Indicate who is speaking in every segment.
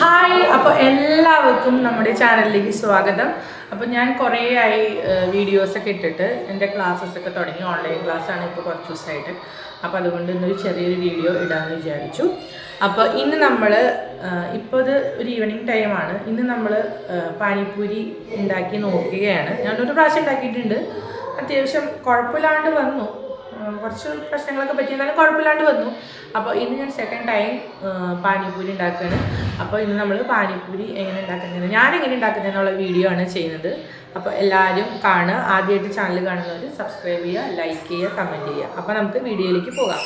Speaker 1: Hi അപ്പോൾ എല്ലാവർക്കും നമ്മുടെ ചാനലിലേക്ക് സ്വാഗതം. അപ്പോൾ ഞാൻ കുറേ ആയി വീഡിയോസ് ഒക്കെ ഇട്ടിട്ട് എന്റെ ക്ലാസ്സസ് ഒക്കെ തുടങ്ങി. ഓൺലൈൻ ക്ലാസ്സാണ് ഇപ്പോൾ കുറച്ച് ദിവസമായിട്ട്. അപ്പോൾ അതുകൊണ്ട് ഇന്നൊരു ചെറിയൊരു വീഡിയോ ഇടാമെന്ന് വിചാരിച്ചു. അപ്പോൾ ഇന്ന് നമ്മൾ ഇപ്പോൾ ഇത് ഒരു ഈവനിങ് ടൈമാണ് ഇന്ന് നമ്മൾ പാനിപ്പൂരി ഉണ്ടാക്കി നോക്കുകയാണ്. ഞാനൊരു പ്രാവശ്യം ഉണ്ടാക്കിയിട്ടുണ്ട്. അത്യാവശ്യം കുഴപ്പമില്ലാണ്ട് വന്നു. കുറച്ച് പ്രശ്നങ്ങളൊക്കെ പറ്റി. എന്നാലും കുഴപ്പമില്ലാണ്ട് വന്നു. അപ്പോൾ ഇന്ന് ഞാൻ സെക്കൻഡ് ടൈം പാനിപ്പൂരി ഉണ്ടാക്കുകയാണ് അപ്പോൾ ഇന്ന് നമ്മൾ പാനിപ്പൂരി എങ്ങനെ ഉണ്ടാക്കുന്നത് ഞാൻ എങ്ങനെ ഉണ്ടാക്കുന്നതെന്നുള്ള വീഡിയോ ആണ് ചെയ്യുന്നത്. അപ്പോൾ എല്ലാവരും കാണുക. ആദ്യമായിട്ട് ചാനൽ കാണുന്നവർ സബ്സ്ക്രൈബ് ചെയ്യുക ലൈക്ക് ചെയ്യുക കമന്റ് ചെയ്യുക. അപ്പോൾ നമുക്ക് വീഡിയോയിലേക്ക് പോകാം.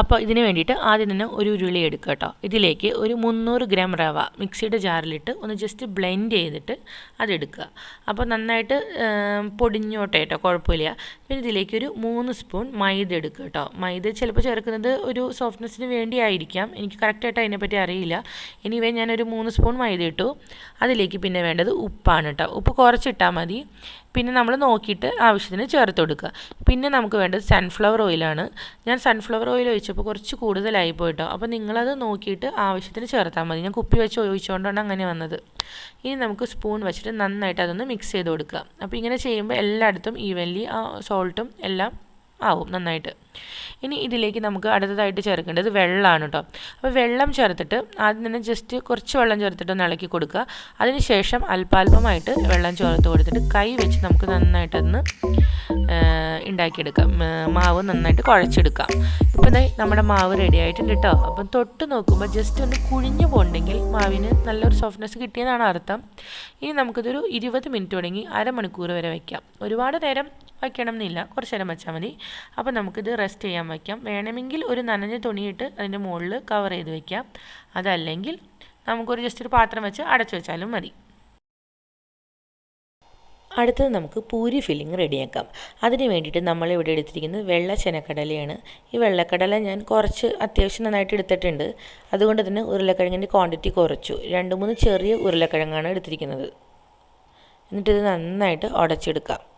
Speaker 2: അപ്പോൾ ഇതിന് വേണ്ടിയിട്ട് ആദ്യം തന്നെ ഒരു ഉരുളി എടുക്കുക കേട്ടോ. ഇതിലേക്ക് ഒരു മുന്നൂറ് ഗ്രാം റവ മിക്സിയുടെ ജാറിലിട്ട് ഒന്ന് ജസ്റ്റ് ബ്ലെൻഡ് ചെയ്തിട്ട് അതെടുക്കുക അപ്പോൾ നന്നായിട്ട് പൊടിഞ്ഞോട്ടെ കേട്ടോ കുഴപ്പമില്ല. പിന്നെ ഇതിലേക്ക് ഒരു മൂന്ന് സ്പൂൺ മൈദ എടുക്കുക കേട്ടോ. മൈദ ചിലപ്പോൾ ചേർക്കുന്നത് ഒരു സോഫ്റ്റ്നെസ്സിന് വേണ്ടി ആയിരിക്കാം. എനിക്ക് കറക്റ്റായിട്ട് അതിനെപ്പറ്റി അറിയില്ല. എനിവേ ഞാനൊരു മൂന്ന് സ്പൂൺ മൈദ ഇട്ടു. അതിലേക്ക് പിന്നെ വേണ്ടത് ഉപ്പാണ് കേട്ടോ. ഉപ്പ് കുറച്ചിട്ടാൽ മതി. പിന്നെ നമ്മൾ നോക്കിയിട്ട് ആവശ്യത്തിന് ചേർത്ത് കൊടുക്കുക. പിന്നെ നമുക്ക് വേണ്ടത് സൺഫ്ലവർ ഓയിലാണ് ഞാൻ സൺഫ്ലവർ ഓയിൽ ഒഴിച്ചപ്പോൾ കുറച്ച് കൂടുതലായി പോയിട്ടോ. അപ്പോൾ നിങ്ങളത് നോക്കിയിട്ട് ആവശ്യത്തിന് ചേർത്താൽ മതി. ഞാൻ കുപ്പി വെച്ച് ഒഴിച്ചുകൊണ്ടാണ് അങ്ങനെ വന്നത്. ഇനി നമുക്ക് സ്പൂൺ വെച്ചിട്ട് നന്നായിട്ട് അതൊന്ന് മിക്സ് ചെയ്ത് കൊടുക്കുക. അപ്പോൾ ഇങ്ങനെ ചെയ്യുമ്പോൾ എല്ലായിടത്തും ഈവൻലി ആ സോൾട്ടും എല്ലാം ആവും നന്നായിട്ട്. ഇനി ഇതിലേക്ക് നമുക്ക് അടുത്തതായിട്ട് ചേർക്കേണ്ടത് വെള്ളമാണ് കേട്ടോ അപ്പോൾ വെള്ളം ചേർത്തിട്ട് ആദ്യം തന്നെ ജസ്റ്റ് കുറച്ച് വെള്ളം ചേർത്തിട്ട് ഒന്ന് ഇളക്കി കൊടുക്കുക. അതിനുശേഷം അല്പാൽപമായിട്ട് വെള്ളം ചേർത്ത് കൊടുത്തിട്ട് കൈ വെച്ച് നമുക്ക് നന്നായിട്ടൊന്ന് ഉണ്ടാക്കിയെടുക്കാം മാവ് നന്നായിട്ട് കുഴച്ചെടുക്കാം. ഇപ്പം നമ്മുടെ മാവ് റെഡി ആയിട്ടുണ്ട് കേട്ടോ അപ്പം തൊട്ട് നോക്കുമ്പോൾ ജസ്റ്റ് ഒന്ന് കുഴിഞ്ഞു പോകണമെങ്കിൽ മാവിന് നല്ലൊരു സോഫ്റ്റ്നെസ് കിട്ടിയെന്നാണ് അർത്ഥം. ഇനി നമുക്കിതൊരു ഇരുപത് മിനിറ്റ് തുടങ്ങി അരമണിക്കൂർ വരെ വയ്ക്കാം ഒരുപാട് നേരം വയ്ക്കണം എന്നില്ല കുറച്ച് നേരം വെച്ചാൽ മതി. അപ്പോൾ നമുക്കിത് റെസ്റ്റ് ചെയ്യാൻ വയ്ക്കാം. വേണമെങ്കിൽ ഒരു നനഞ്ഞ തുണിയിട്ട് അതിന്റെ മുകളിൽ കവർ ചെയ്ത് വയ്ക്കാം. അതല്ലെങ്കിൽ നമുക്കൊരു ജസ്റ്റ് ഒരു പാത്രം വെച്ച് അടച്ചു വെച്ചാലും മതി. അടുത്തത് നമുക്ക് പൂരി ഫില്ലിംഗ് റെഡിയാക്കാം അതിന് വേണ്ടിയിട്ട് നമ്മൾ ഇവിടെ എടുത്തിരിക്കുന്നത് വെള്ള ചെനക്കടലയാണ്. ഈ വെള്ളക്കടല ഞാൻ കുറച്ച് അത്യാവശ്യം നന്നായിട്ട് എടുത്തിട്ടുണ്ട്. അതുകൊണ്ട് തന്നെ ഉരുളക്കിഴങ്ങിന്റെ ക്വാണ്ടിറ്റി കുറച്ചു. രണ്ട് മൂന്ന് ചെറിയ ഉരുളക്കിഴങ്ങാണ് എടുത്തിരിക്കുന്നത്. എന്നിട്ടിത് നന്നായിട്ട് ഉടച്ചെടുക്കാം.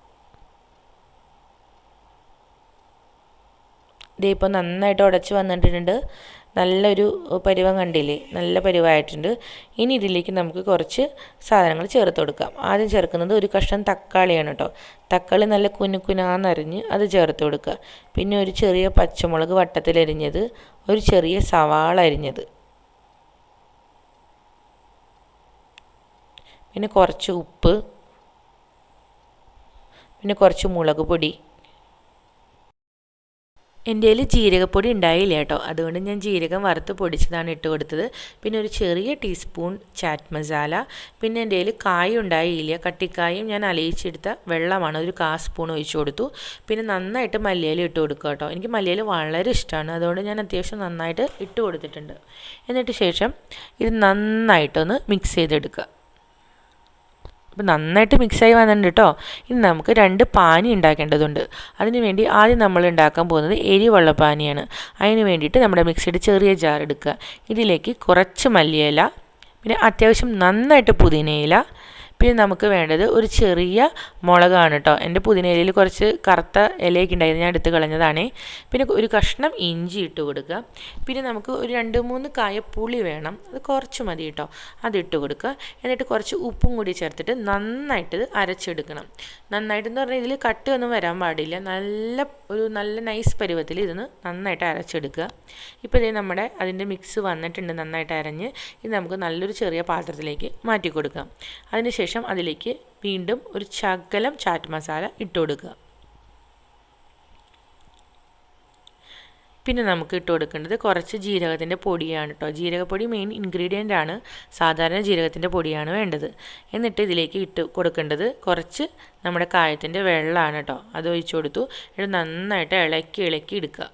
Speaker 2: ദേ ഇപ്പോൾ നന്നായിട്ട് ഉടച്ച് വന്നിട്ടുണ്ട് നല്ലൊരു പരുവം കണ്ടില്ലേ? നല്ല പരുവായിട്ടുണ്ട്. ഇനി ഇതിലേക്ക് നമുക്ക് കുറച്ച് സാധനങ്ങൾ ചേർത്ത് കൊടുക്കാം. ആദ്യം ചേർക്കുന്നത് ഒരു കഷ്ണം തക്കാളിയാണ് കേട്ടോ. തക്കാളി നല്ല കുനുക്കുനാന്നരിഞ്ഞ് അത് ചേർത്ത് കൊടുക്കുക. പിന്നെ ഒരു ചെറിയ പച്ചമുളക് വട്ടത്തിലരിഞ്ഞത് ഒരു ചെറിയ സവാള അരിഞ്ഞത്. പിന്നെ കുറച്ച് ഉപ്പ്. പിന്നെ കുറച്ച് മുളക് പൊടി. എന്റെ കയ്യിൽ ജീരകപ്പൊടി ഉണ്ടായില്ല കേട്ടോ. അതുകൊണ്ട് ഞാൻ ജീരകം വറുത്ത് പൊടിച്ചതാണ് ഇട്ട് കൊടുത്തത്. പിന്നെ ഒരു ചെറിയ ടീസ്പൂൺ ചാറ്റ് മസാല പിന്നെ എന്റെ കയ്യിൽ കായ ഉണ്ടായില്ല. കട്ടിക്കായും ഞാൻ അലയിച്ചെടുത്ത വെള്ളമാണ്. ഒരു കാ സ്പൂൺ ഒഴിച്ചു കൊടുത്തു. പിന്നെ നന്നായിട്ട് മല്ലിയില ഇട്ട് കൊടുക്കുക കേട്ടോ. എനിക്ക് മല്ലിയില വളരെ ഇഷ്ടമാണ് അതുകൊണ്ട് ഞാൻ അത്യാവശ്യം നന്നായിട്ട് ഇട്ട് കൊടുത്തിട്ടുണ്ട്. എന്നിട്ട് ശേഷം ഇത് നന്നായിട്ടൊന്ന് മിക്സ് ചെയ്തെടുക്കുക. അപ്പോൾ നന്നായിട്ട് മിക്സായി വന്നിട്ടുണ്ട് കേട്ടോ ഇനി നമുക്ക് രണ്ട് പാനി ഉണ്ടാക്കേണ്ടതുണ്ട്. അതിന് വേണ്ടി ആദ്യം നമ്മൾ ഉണ്ടാക്കാൻ പോകുന്നത് എരിവുള്ള പാനിയാണ്. അതിന് വേണ്ടിയിട്ട് നമ്മുടെ മിക്സിയുടെ ചെറിയ ജാർ എടുക്കുക. ഇതിലേക്ക് കുറച്ച് മല്ലിയില പിന്നെ അത്യാവശ്യം നന്നായിട്ട് പുതിനയില പിന്നെ നമുക്ക് വേണ്ടത് ഒരു ചെറിയ മുളകാണ് കേട്ടോ എന്റെ പുതിനയിലയിൽ കുറച്ച് കറുത്ത ഇലയൊക്കെ ഉണ്ടായിരുന്നു ഞാൻ എടുത്ത് കളഞ്ഞതാണ്. പിന്നെ ഒരു കഷ്ണം ഇഞ്ചി ഇട്ട് കൊടുക്കുക. പിന്നെ നമുക്ക് ഒരു രണ്ട് മൂന്ന് കായ പുളി വേണം അത് കുറച്ച് മതി കേട്ടോ അത് ഇട്ട് കൊടുക്കുക. എന്നിട്ട് കുറച്ച് ഉപ്പും കൂടി ചേർത്തിട്ട് നന്നായിട്ട് അരച്ചെടുക്കണം. നന്നായിട്ടെന്ന് പറഞ്ഞാൽ ഇതിൽ കട്ടൊന്നും വരാൻ പാടില്ല. നല്ല ഒരു നല്ല നൈസ് പരുവത്തിൽ ഇതൊന്ന് നന്നായിട്ട് അരച്ചെടുക്കുക. ഇപ്പോൾ ഇതേ നമ്മുടെ അതിന്റെ മിക്സ് വന്നിട്ടുണ്ട് നന്നായിട്ട് അരഞ്ഞ്. ഇത് നമുക്ക് നല്ലൊരു ചെറിയ പാത്രത്തിലേക്ക് മാറ്റി കൊടുക്കാം. അതിനുശേഷം അതിലേക്ക് വീണ്ടും ഒരു ശകലം ചാറ്റ് മസാല ഇട്ട് കൊടുക്കുക. പിന്നെ നമുക്ക് ഇട്ട് കൊടുക്കേണ്ടത് കുറച്ച് ജീരകത്തിന്റെ പൊടിയാണ് കേട്ടോ ജീരകപ്പൊടി മെയിൻ ഇൻഗ്രീഡിയന്റ് ആണ്. സാധാരണ ജീരകത്തിന്റെ പൊടിയാണ് വേണ്ടത്. എന്നിട്ട് ഇതിലേക്ക് ഇട്ട് കൊടുക്കേണ്ടത് കുറച്ച് നമ്മുടെ കായത്തിന്റെ വെള്ളമാണ് കേട്ടോ അത് ഒഴിച്ചു കൊടുത്തു. എന്നിട്ട് നന്നായിട്ട് ഇളക്കി ഇളക്കി എടുക്കുക.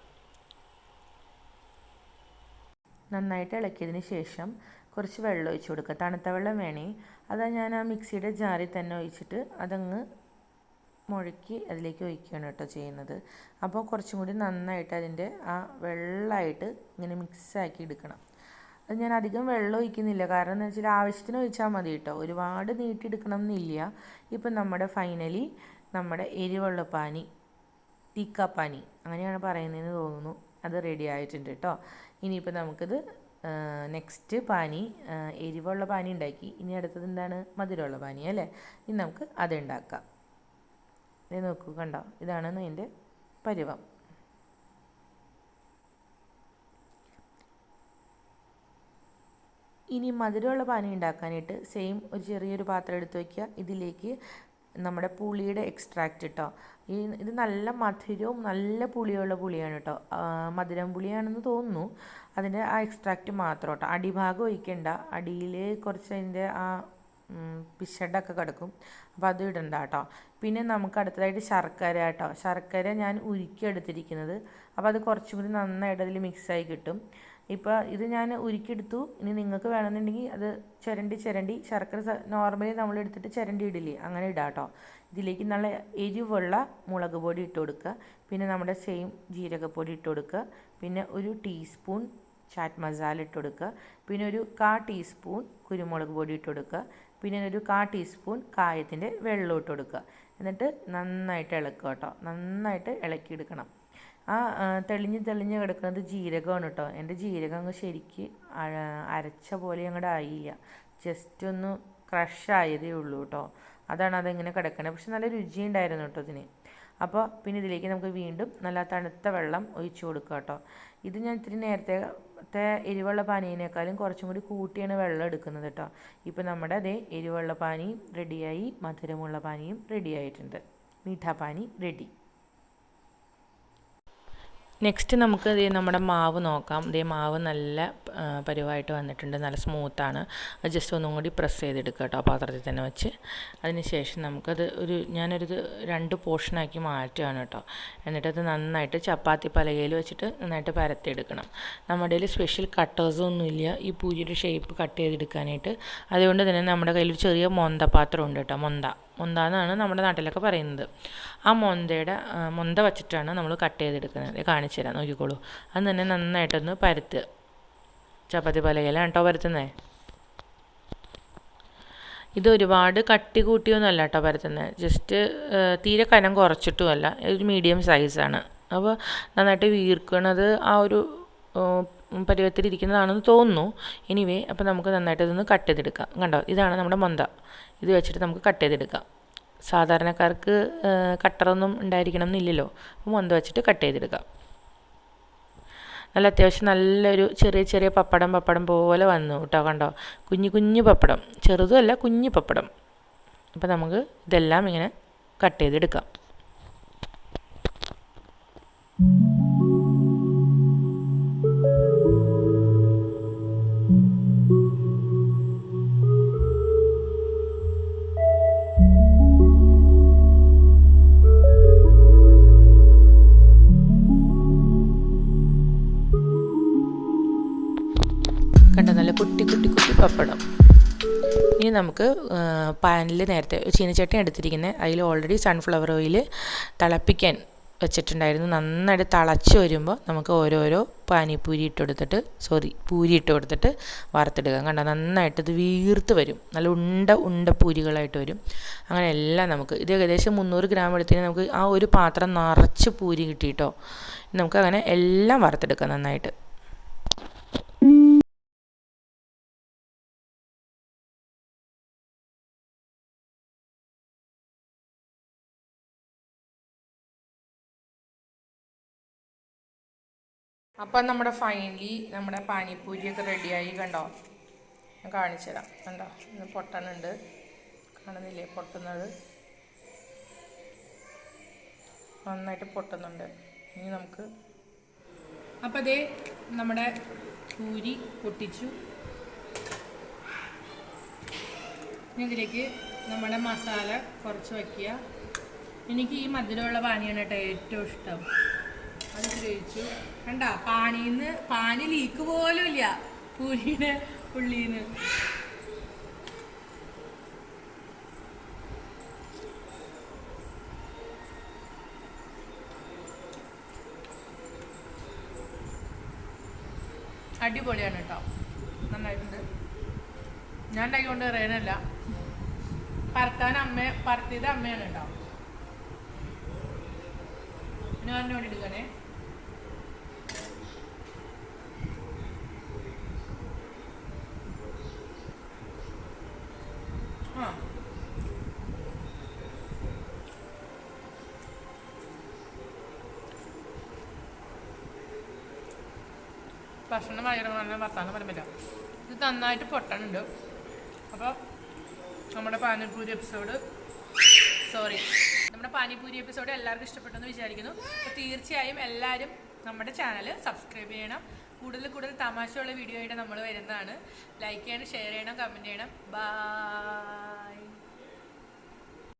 Speaker 2: നന്നായിട്ട് ഇളക്കിയതിന് ശേഷം കുറച്ച് വെള്ളം ഒഴിച്ചു കൊടുക്കുക. തണുത്ത വെള്ളം വേണേ. അതാ ഞാൻ ആ മിക്സിയുടെ ജാറിൽ തന്നെ ഒഴിച്ചിട്ട് അതങ്ങ് മുഴുക്കി അതിലേക്ക് ഒഴിക്കുകയാണ് കേട്ടോ ചെയ്യുന്നത്. അപ്പോൾ കുറച്ചും കൂടി നന്നായിട്ട് അതിന്റെ ആ വെള്ളമായിട്ട് ഇങ്ങനെ മിക്സാക്കി എടുക്കണം. അത് ഞാൻ അധികം വെള്ളം ഒഴിക്കുന്നില്ല. കാരണം എന്ന് വെച്ചാൽ ആവശ്യത്തിന് ഒഴിച്ചാൽ മതി കേട്ടോ. ഒരുപാട് നീട്ടിയെടുക്കണം എന്നില്ല ഇപ്പം നമ്മുടെ ഫൈനലി നമ്മുടെ എരിവുള്ള പാനി തീക്കാപ്പാനി അങ്ങനെയാണ് പറയുന്നതെന്ന് തോന്നുന്നു. അത് റെഡി ആയിട്ടുണ്ട് കേട്ടോ. ഇനിയിപ്പോൾ നമുക്കിത് നെക്സ്റ്റ് പാനി എരിവുള്ള പാനി ഉണ്ടാക്കി. ഇനി അടുത്തത് എന്താണ്? മധുരമുള്ള പാനി അല്ലേ? ഇനി നമുക്ക് അത് ഉണ്ടാക്കാം. ഇത് നോക്കൂ കണ്ടോ? ഇതാണ് അതിന്റെ പരുവം. ഇനി മധുരമുള്ള പാനി ഉണ്ടാക്കാനായിട്ട് സെയിം ഒരു ചെറിയൊരു പാത്രം എടുത്ത് വയ്ക്കുക ഇതിലേക്ക് നമ്മുടെ പുളിയുടെ എക്സ്ട്രാക്റ്റ് കേട്ടോ ഈ ഇത് നല്ല മധുരവും നല്ല പുളിയുള്ള പുളിയാണ് കേട്ടോ മധുരം പുളിയാണെന്ന് തോന്നുന്നു. അതിന്റെ ആ എക്സ്ട്രാക്റ്റ് മാത്രം കേട്ടോ അടിഭാഗം ഒഴിക്കണ്ട. അടിയിൽ കുറച്ച് അതിന്റെ ആ പിശടൊക്കെ കിടക്കും. അപ്പോൾ അത് ഇടണ്ട കേട്ടോ പിന്നെ നമുക്ക് അടുത്തതായിട്ട് ശർക്കര കേട്ടോ ശർക്കര ഞാൻ ഉരുക്കി എടുത്തിരിക്കുന്നത് അപ്പോൾ അത് കുറച്ചും കൂടി നന്നായിട്ട് അതിൽ മിക്സായി കിട്ടും. ഇപ്പോൾ ഇത് ഞാൻ ഉരുക്കിയെടുത്തു. ഇനി നിങ്ങൾക്ക് വേണമെന്നുണ്ടെങ്കിൽ അത് ചിരണ്ടി ചിരണ്ടി ശർക്കര നോർമലി നമ്മൾ എടുത്തിട്ട് ചിരണ്ടി ഇടില്ലേ അങ്ങനെ ഇടാം കേട്ടോ ഇതിലേക്ക് നല്ല എരിവുള്ള മുളക് പൊടി ഇട്ട് കൊടുക്കുക. പിന്നെ നമ്മുടെ സെയിം ജീരകപ്പൊടി ഇട്ട് കൊടുക്കുക. പിന്നെ ഒരു ടീസ്പൂൺ ചാറ്റ് മസാല ഇട്ട് കൊടുക്കുക. പിന്നെ ഒരു കാ ടീസ്പൂൺ കുരുമുളക് പൊടി ഇട്ട് കൊടുക്കുക. പിന്നെ ഒരു കാ ടീസ്പൂൺ കായത്തിന്റെ വെള്ളം ഇട്ട് കൊടുക്കുക. എന്നിട്ട് നന്നായിട്ട് ഇളക്കുക കേട്ടോ നന്നായിട്ട് ഇളക്കിയെടുക്കണം. ആ തെളിഞ്ഞ് തെളിഞ്ഞ് കിടക്കുന്നത് ജീരകമാണ് കേട്ടോ എന്റെ ജീരകം അങ്ങ് ശരിക്ക് അരച്ച പോലെ അങ്ങോട്ട് ആയില്ല. ജസ്റ്റ് ഒന്ന് ക്രഷ് ആയതേ ഉള്ളൂ കേട്ടോ അതാണ് അതിങ്ങനെ കിടക്കണത് പക്ഷെ നല്ല രുചിയുണ്ടായിരുന്നു കേട്ടോ ഇതിന്. അപ്പോൾ പിന്നെ ഇതിലേക്ക് നമുക്ക് വീണ്ടും നല്ല തണുത്ത വെള്ളം ഒഴിച്ചു കൊടുക്കുക കേട്ടോ ഇത് ഞാൻ ഇത്തിരി നേരത്തെ ത്തെ എരിവെള്ള പാനീയനേക്കാളും കുറച്ചും കൂടി കൂട്ടിയാണ് വെള്ളം എടുക്കുന്നത് കേട്ടോ ഇപ്പോൾ നമ്മുടെ അതേ എരിവെള്ള പാനിയും റെഡിയായി മധുരമുള്ള പാനിയും റെഡിയായിട്ടുണ്ട് മീഠാ പാനി റെഡി നെക്സ്റ്റ് നമുക്ക് ഇതേ നമ്മുടെ മാവ് നോക്കാം. ഇതേ മാവ് നല്ല പരിവായിട്ട് വന്നിട്ടുണ്ട്. നല്ല സ്മൂത്താണ് അത് ജസ്റ്റ് ഒന്നും കൂടി പ്രസ് ചെയ്തെടുക്കുക കേട്ടോ പാത്രത്തിൽ തന്നെ വെച്ച്. അതിന് ശേഷം നമുക്കത് ഒരു ഞാനൊരു രണ്ട് പോർഷനാക്കി മാറ്റുകയാണ് കേട്ടോ എന്നിട്ടത് നന്നായിട്ട് ചപ്പാത്തി പലകയിൽ വെച്ചിട്ട് നന്നായിട്ട് പരത്തിയെടുക്കണം. നമ്മുടെ കയ്യിൽ സ്പെഷ്യൽ കട്ടേഴ്സൊന്നും ഇല്ല. ഈ പൂരിയുടെ ഷേപ്പ് കട്ട് ചെയ്തെടുക്കാനായിട്ട്. അതുകൊണ്ട് തന്നെ നമ്മുടെ കയ്യിൽ ചെറിയ മൊന്ത പാത്രം ഉണ്ട് കേട്ടോ മൊന്ത. മൊന്ത എന്നാണ് നമ്മുടെ നാട്ടിലൊക്കെ പറയുന്നത്. ആ മൊന്തയുടെ മൊന്ത വച്ചിട്ടാണ് നമ്മൾ കട്ട് ചെയ്തെടുക്കുന്നത്. കാണിച്ചു തരാം നോക്കിക്കോളൂ. അത് തന്നെ നന്നായിട്ടൊന്ന് പരത്തുക ചപ്പാത്തി പലകയിലാണ് കേട്ടോ പരത്തുന്നത് ഇത് ഒരുപാട് കട്ടി കൂട്ടിയൊന്നുമല്ല കേട്ടോ പരത്തുന്നത് ജസ്റ്റ് തീരെ കനം കുറച്ചിട്ടുമല്ല. ഒരു മീഡിയം സൈസാണ് അപ്പോൾ നന്നായിട്ട് വീർക്കണത് ആ ഒരു പരുവത്തിലിരിക്കുന്നതാണെന്ന് തോന്നുന്നു. എനിവേ അപ്പോൾ നമുക്ക് നന്നായിട്ട് ഇതൊന്ന് കട്ട് ചെയ്തെടുക്കാം. കണ്ടോ? ഇതാണ് നമ്മുടെ മൊന്ത. ഇത് വെച്ചിട്ട് നമുക്ക് കട്ട് ചെയ്തെടുക്കാം. സാധാരണക്കാർക്ക് കട്ടറൊന്നും ഉണ്ടായിരിക്കണം എന്നില്ലല്ലോ അപ്പോൾ മൊന്ത വെച്ചിട്ട് കട്ട് ചെയ്തെടുക്കാം. നല്ല അത്യാവശ്യം നല്ലൊരു ചെറിയ ചെറിയ പപ്പടം പപ്പടം പോലെ വന്നു കേട്ടോ കണ്ടോ? കുഞ്ഞു കുഞ്ഞു പപ്പടം. ചെറുതുമല്ല കുഞ്ഞു പപ്പടം. അപ്പോൾ നമുക്ക് ഇതെല്ലാം ഇങ്ങനെ കട്ട് ചെയ്തെടുക്കാം. ഇനി നമുക്ക് പാനിൽ നേരത്തെ ചീനച്ചട്ടി എടുത്തിരിക്കുന്നത് അതിൽ ഓൾറെഡി സൺഫ്ലവർ ഓയിൽ തിളപ്പിക്കാൻ വെച്ചിട്ടുണ്ടായിരുന്നു. നന്നായിട്ട് തിളച്ച് വരുമ്പോൾ നമുക്ക് ഓരോരോ പാനിപ്പൂരി ഇട്ട് കൊടുത്തിട്ട് സോറി പൂരി ഇട്ട് കൊടുത്തിട്ട് വറുത്തെടുക്കാം കണ്ടോ? നന്നായിട്ട് ഇത് വീർത്ത് വരും. നല്ല ഉണ്ട ഉണ്ട പൂരികളായിട്ട് വരും. അങ്ങനെ എല്ലാം നമുക്ക് ഇത് ഏകദേശം മുന്നൂറ് ഗ്രാം എടുത്തിന് നമുക്ക് ആ ഒരു പാത്രം നിറച്ച് പൂരി കിട്ടിയിട്ടോ നമുക്ക് അങ്ങനെ എല്ലാം വറുത്തെടുക്കാം നന്നായിട്ട്.
Speaker 1: അപ്പം നമ്മുടെ ഫൈനലി നമ്മുടെ പാനിപ്പൂരിയൊക്കെ റെഡിയായി കണ്ടോ? ഞാൻ കാണിച്ചു തരാം കണ്ടോ? ഇത് പൊട്ടണുണ്ട്. കാണുന്നില്ലേ? പൊട്ടുന്നത്. നന്നായിട്ട് പൊട്ടുന്നുണ്ട്. ഇനി നമുക്ക് അപ്പം അതേ നമ്മുടെ പൂരി പൊട്ടിച്ചു. ഇനി ഇതിലേക്ക് നമ്മുടെ മസാല കുറച്ച് വയ്ക്കുക എനിക്ക് ഈ മധുരമുള്ള പാനിയാണ് കേട്ടോ ഏറ്റവും ഇഷ്ടം. അത് കഴിച്ചു കണ്ട പാനിന്ന് പാനി ലീക്ക് പോലും ഇല്ല. പൂരിയുടെ ഉള്ളീന്ന് അടിപൊളിയാണ് കേട്ടോ. നന്നായിട്ടുണ്ട്. ഞാൻ ഉണ്ടാക്കിക്കൊണ്ട് പറയാനല്ല പറത്താൻ അമ്മ പറത്തിയത് അമ്മയാണ് കേട്ടോ. ഞാൻ പറഞ്ഞു എടുക്കണേ ആ ഭക്ഷണം നല്ല വർത്താനം പറ്റില്ല ഇത് നന്നായിട്ട് പൊട്ടണുണ്ട്. അപ്പോൾ നമ്മുടെ പാനിപ്പൂരി എപ്പിസോഡ് സോറി നമ്മുടെ പാനിപ്പൂരി എപ്പിസോഡ് എല്ലാവർക്കും ഇഷ്ടപ്പെട്ടെന്ന് വിചാരിക്കുന്നു. അപ്പോൾ തീർച്ചയായും എല്ലാവരും നമ്മുടെ ചാനൽ സബ്സ്ക്രൈബ് ചെയ്യണം. കൂടുതൽ കൂടുതൽ തമാശയുള്ള വീഡിയോ ആയിട്ട് നമ്മൾ വരുന്നതാണ്. ലൈക്ക് ചെയ്യണം ഷെയർ ചെയ്യണം കമന്റ് ചെയ്യണം. ബാ